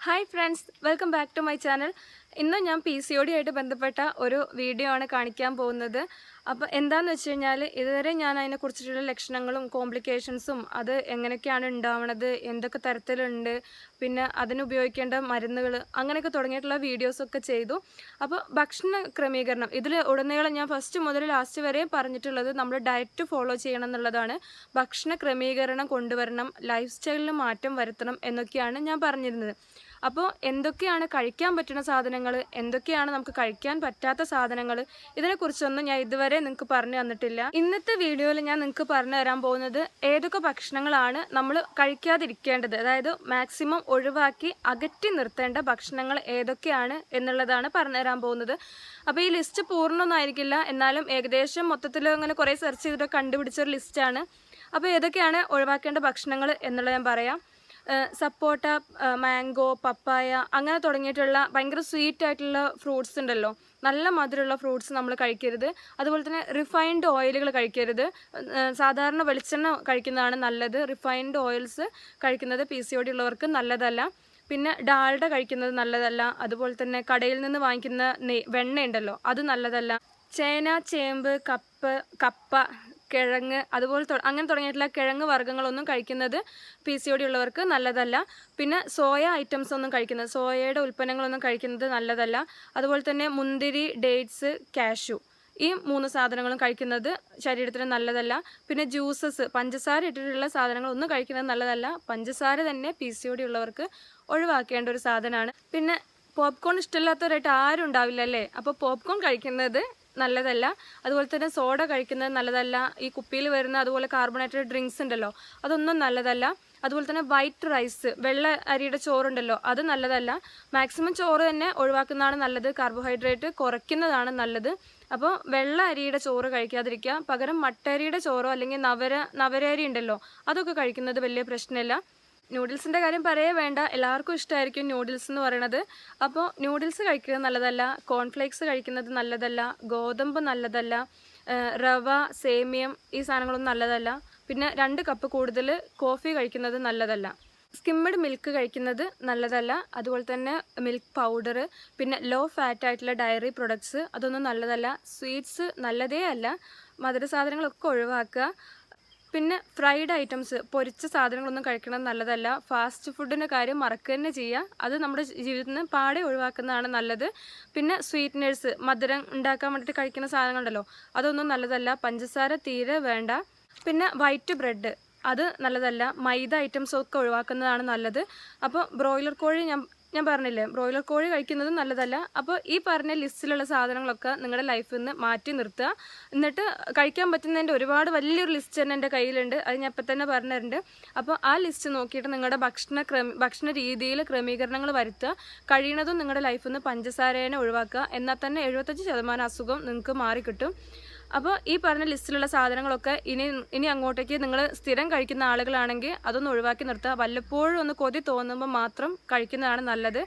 Hi friends welcome back to my channel ഇന്ന് ഞാൻ P C O D ആയിട്ട് ബന്ധപ്പെട്ട ഒരു വീഡിയോ ആണ് കാണിക്കാൻ പോകുന്നത്. അപ്പോൾ എന്താണെന്ന് വെച്ച് കഴിഞ്ഞാൽ ഇതുവരെ ഞാൻ അതിനെക്കുറിച്ചിട്ടുള്ള ലക്ഷണങ്ങളും കോംപ്ലിക്കേഷൻസും അത് എങ്ങനെയൊക്കെയാണ് ഉണ്ടാവണത് എന്തൊക്കെ തരത്തിലുണ്ട് പിന്നെ അതിന് ഉപയോഗിക്കേണ്ട മരുന്നുകൾ അങ്ങനെയൊക്കെ തുടങ്ങിയിട്ടുള്ള വീഡിയോസൊക്കെ ചെയ്തു. അപ്പോൾ ഭക്ഷണ ക്രമീകരണം ഇതിൽ ഉടനീളം ഞാൻ ഫസ്റ്റ് മുതൽ ലാസ്റ്റ് വരെ പറഞ്ഞിട്ടുള്ളത് നമ്മൾ ഡയറ്റ് ഫോളോ ചെയ്യണം എന്നുള്ളതാണ്. ഭക്ഷണ ക്രമീകരണം കൊണ്ടുവരണം ലൈഫ് സ്റ്റൈലിൽ മാറ്റം വരുത്തണം എന്നൊക്കെയാണ് ഞാൻ പറഞ്ഞിരുന്നത്. അപ്പോൾ എന്തൊക്കെയാണ് കഴിക്കാൻ പറ്റുന്ന സാധനങ്ങൾ? എന്തൊക്കെയാണ് നമുക്ക് കഴിക്കാൻ പറ്റാത്ത സാധനങ്ങൾ? ഇതിനെക്കുറിച്ചൊന്നും ഞാൻ ഇതുവരെ നിങ്ങൾക്ക് പറഞ്ഞു തന്നിട്ടില്ല. ഇന്നത്തെ വീഡിയോയിൽ ഞാൻ നിങ്ങൾക്ക് പറഞ്ഞു തരാൻ പോകുന്നത് ഏതൊക്കെ ഭക്ഷണങ്ങളാണ് നമ്മൾ കഴിക്കാതിരിക്കേണ്ടത്? അതായത് മാക്സിമം ഒഴിവാക്കി അകറ്റി നിർത്തേണ്ട ഭക്ഷണങ്ങൾ ഏതൊക്കെയാണ് എന്നുള്ളതാണ് പറഞ്ഞു തരാൻ പോകുന്നത്. അപ്പോൾ ഈ ലിസ്റ്റ് പൂർണമൊന്നും ആയിരിക്കില്ല എന്നാലും ഏകദേശം മൊത്തത്തിൽ അങ്ങനെ കുറേ സെർച്ച് ചെയ്തിട്ട് കണ്ടുപിടിച്ച ഒരു ലിസ്റ്റാണ്. അപ്പോൾ ഏതൊക്കെയാണ് ഒഴിവാക്കേണ്ട ഭക്ഷണങ്ങൾ എന്നുള്ളത് ഞാൻ പറയാം. സപ്പോട്ട മാംഗോ പപ്പായ അങ്ങനെ തുടങ്ങിയിട്ടുള്ള ഭയങ്കര സ്വീറ്റ് ആയിട്ടുള്ള ഫ്രൂട്ട്സ് ഉണ്ടല്ലോ. നല്ല മധുരമുള്ള ഫ്രൂട്ട്സ് നമ്മൾ കഴിക്കരുത്. അതുപോലെ തന്നെ റിഫൈൻഡ് ഓയിലുകൾ കഴിക്കരുത്. സാധാരണ വെളിച്ചെണ്ണ കഴിക്കുന്നതാണ് നല്ലത്. റിഫൈൻഡ് ഓയിൽസ് കഴിക്കുന്നത് പി സി ഒ ഉള്ളവർക്ക് നല്ലതല്ല. പിന്നെ ഡാൾഡ കഴിക്കുന്നത് നല്ലതല്ല. അതുപോലെ തന്നെ കടയിൽ നിന്ന് വാങ്ങിക്കുന്ന നെയ് വെണ്ണ ഉണ്ടല്ലോ അത് നല്ലതല്ല. ചേന ചേമ്പ് കപ്പ് കപ്പ കിഴങ്ങ് അതുപോലെ അങ്ങനെ തുടങ്ങിയിട്ടുള്ള കിഴങ്ങ് വർഗങ്ങളൊന്നും കഴിക്കുന്നത് പി സി ഒ ഉള്ളവർക്ക് നല്ലതല്ല. പിന്നെ സോയ ഐറ്റംസ് ഒന്നും കഴിക്കുന്നത് സോയയുടെ ഉൽപ്പന്നങ്ങളൊന്നും കഴിക്കുന്നത് നല്ലതല്ല. അതുപോലെ തന്നെ മുന്തിരി ഡേറ്റ്സ് കാഷ്യൂ ഈ മൂന്ന് സാധനങ്ങളും കഴിക്കുന്നത് ശരീരത്തിന് നല്ലതല്ല. പിന്നെ ജ്യൂസസ് പഞ്ചസാര ഇട്ടിട്ടുള്ള സാധനങ്ങളൊന്നും കഴിക്കുന്നത് നല്ലതല്ല. പഞ്ചസാര തന്നെ പി സി ഒ ഉള്ളവർക്ക് ഒഴിവാക്കേണ്ട ഒരു സാധനമാണ്. പിന്നെ പോപ്കോൺ ഇഷ്ടമില്ലാത്തവരായിട്ട് ആരും ഉണ്ടാവില്ല അല്ലേ അപ്പോൾ പോപ്കോൺ കഴിക്കുന്നത് നല്ലതല്ല. അതുപോലെ തന്നെ സോഡ കഴിക്കുന്നത് നല്ലതല്ല. ഈ കുപ്പിയിൽ വരുന്ന അതുപോലെ കാർബണേറ്റഡ് ഡ്രിങ്ക്സ് ഉണ്ടല്ലോ അതൊന്നും നല്ലതല്ല. അതുപോലെ തന്നെ വൈറ്റ് റൈസ് വെള്ള അരിയുടെ ചോറുണ്ടല്ലോ അത് നല്ലതല്ല. മാക്സിമം ചോറ് തന്നെ ഒഴിവാക്കുന്നതാണ് നല്ലത്. കാർബോഹൈഡ്രേറ്റ് കുറയ്ക്കുന്നതാണ് നല്ലത്. അപ്പോൾ വെള്ള അരിയുടെ ചോറ് കഴിക്കാതിരിക്കുക. പകരം മട്ടരിയുടെ ചോറോ അല്ലെങ്കിൽ നവര നവരരി ഉണ്ടല്ലോ അതൊക്കെ കഴിക്കുന്നത് വലിയ പ്രശ്നമില്ല. നൂഡിൽസിന്റെ കാര്യം പറയേ വേണ്ട. എല്ലാവർക്കും ഇഷ്ടമായിരിക്കും നൂഡിൽസ് എന്ന് പറയുന്നത് അപ്പോൾ നൂഡിൽസ് കഴിക്കുന്നത് നല്ലതല്ല കോൺഫ്ലേക്സ് കഴിക്കുന്നത് നല്ലതല്ല ഗോതമ്പ് നല്ലതല്ല റവ സേമിയം ഈ സാധനങ്ങളൊന്നും നല്ലതല്ല. പിന്നെ രണ്ട് കപ്പ് കൂടുതൽ കോഫി കഴിക്കുന്നത് നല്ലതല്ല. സ്കിമ്മഡ് മിൽക്ക് കഴിക്കുന്നത് നല്ലതല്ല. അതുപോലെ തന്നെ മിൽക്ക് പൗഡർ പിന്നെ ലോ ഫാറ്റ് ആയിട്ടുള്ള ഡയറി പ്രൊഡക്ട്സ് അതൊന്നും നല്ലതല്ല. സ്വീറ്റ്സ് നല്ലതേ അല്ല. മധുര സാധനങ്ങളൊക്കെ ഒഴിവാക്കുക. പിന്നെ ഫ്രൈഡ് ഐറ്റംസ് പൊരിച്ച സാധനങ്ങളൊന്നും കഴിക്കണം നല്ലതല്ല. ഫാസ്റ്റ് ഫുഡിന്റെ കാര്യം മറക്കുക തന്നെ ചെയ്യുക അത് നമ്മുടെ ജീവിതത്തിൽ നിന്ന് പാടെ ഒഴിവാക്കുന്നതാണ് നല്ലത്. പിന്നെ സ്വീറ്റ്നേഴ്സ് മധുരം ഉണ്ടാക്കാൻ വേണ്ടിയിട്ട് കഴിക്കുന്ന സാധനങ്ങളുണ്ടല്ലോ അതൊന്നും നല്ലതല്ല. പഞ്ചസാര തീരെ വേണ്ട. പിന്നെ വൈറ്റ് ബ്രെഡ് അത് നല്ലതല്ല. മൈദ ഐറ്റംസ് ഒക്കെ ഒഴിവാക്കുന്നതാണ് നല്ലത്. അപ്പോൾ ബ്രോയിലർ കോഴി ഞാൻ ഞാൻ പറഞ്ഞില്ലേ ബ്രോയിലർ കോഴി കഴിക്കുന്നത് നല്ലതല്ല. അപ്പോൾ ഈ പറഞ്ഞ ലിസ്റ്റിലുള്ള സാധനങ്ങളൊക്കെ നിങ്ങളുടെ ലൈഫിൽ നിന്ന് മാറ്റി നിർത്തുക. എന്നിട്ട് കഴിക്കാൻ പറ്റുന്നതിന്റെ ഒരുപാട് വലിയൊരു ലിസ്റ്റ് തന്നെ എന്റെ കയ്യിലുണ്ട്. അത് ഞാൻ ഇപ്പം തന്നെ പറഞ്ഞിട്ടുണ്ട്. അപ്പോൾ ആ ലിസ്റ്റ് നോക്കിയിട്ട് നിങ്ങളുടെ ഭക്ഷണ ക്രമ ഭക്ഷണ രീതിയിൽ ക്രമീകരണങ്ങൾ വരുത്തുക. കഴിയണതും നിങ്ങളുടെ ലൈഫിൽ നിന്ന് പഞ്ചസാരേനെ ഒഴിവാക്കുക. എന്നാൽ തന്നെ എഴുപത്തഞ്ച് ശതമാനം അസുഖം നിങ്ങൾക്ക് മാറിക്കിട്ടും. അപ്പോൾ ഈ പറഞ്ഞ ലിസ്റ്റിലുള്ള സാധനങ്ങളൊക്കെ ഇനി ഇനി അങ്ങോട്ടേക്ക് നിങ്ങൾ സ്ഥിരം കഴിക്കുന്ന ആളുകളാണെങ്കിൽ അതൊന്ന് ഒഴിവാക്കി നിർത്തുക. വല്ലപ്പോഴും ഒന്ന് കൊതി തോന്നുമ്പോൾ മാത്രം കഴിക്കുന്നതാണ് നല്ലത്.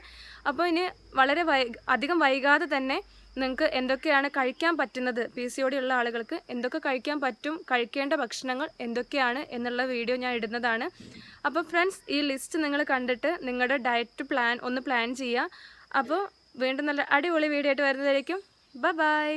അപ്പോൾ ഇനി വളരെ വൈ അധികം വൈകാതെ തന്നെ നിങ്ങൾക്ക് എന്തൊക്കെയാണ് കഴിക്കാൻ പറ്റുന്നത്? പി സി ഒടി ഉള്ള ആളുകൾക്ക് എന്തൊക്കെ കഴിക്കാൻ പറ്റും? കഴിക്കേണ്ട ഭക്ഷണങ്ങൾ എന്തൊക്കെയാണ് എന്നുള്ള വീഡിയോ ഞാൻ ഇടുന്നതാണ്. അപ്പോൾ ഫ്രണ്ട്സ് ഈ ലിസ്റ്റ് നിങ്ങൾ കണ്ടിട്ട് നിങ്ങളുടെ ഡയറ്റ് പ്ലാൻ ഒന്ന് പ്ലാൻ ചെയ്യുക. അപ്പോൾ വീണ്ടും നല്ല അടിപൊളി വീഡിയോ ആയിട്ട് വരുന്നതായിരിക്കും. Bye bye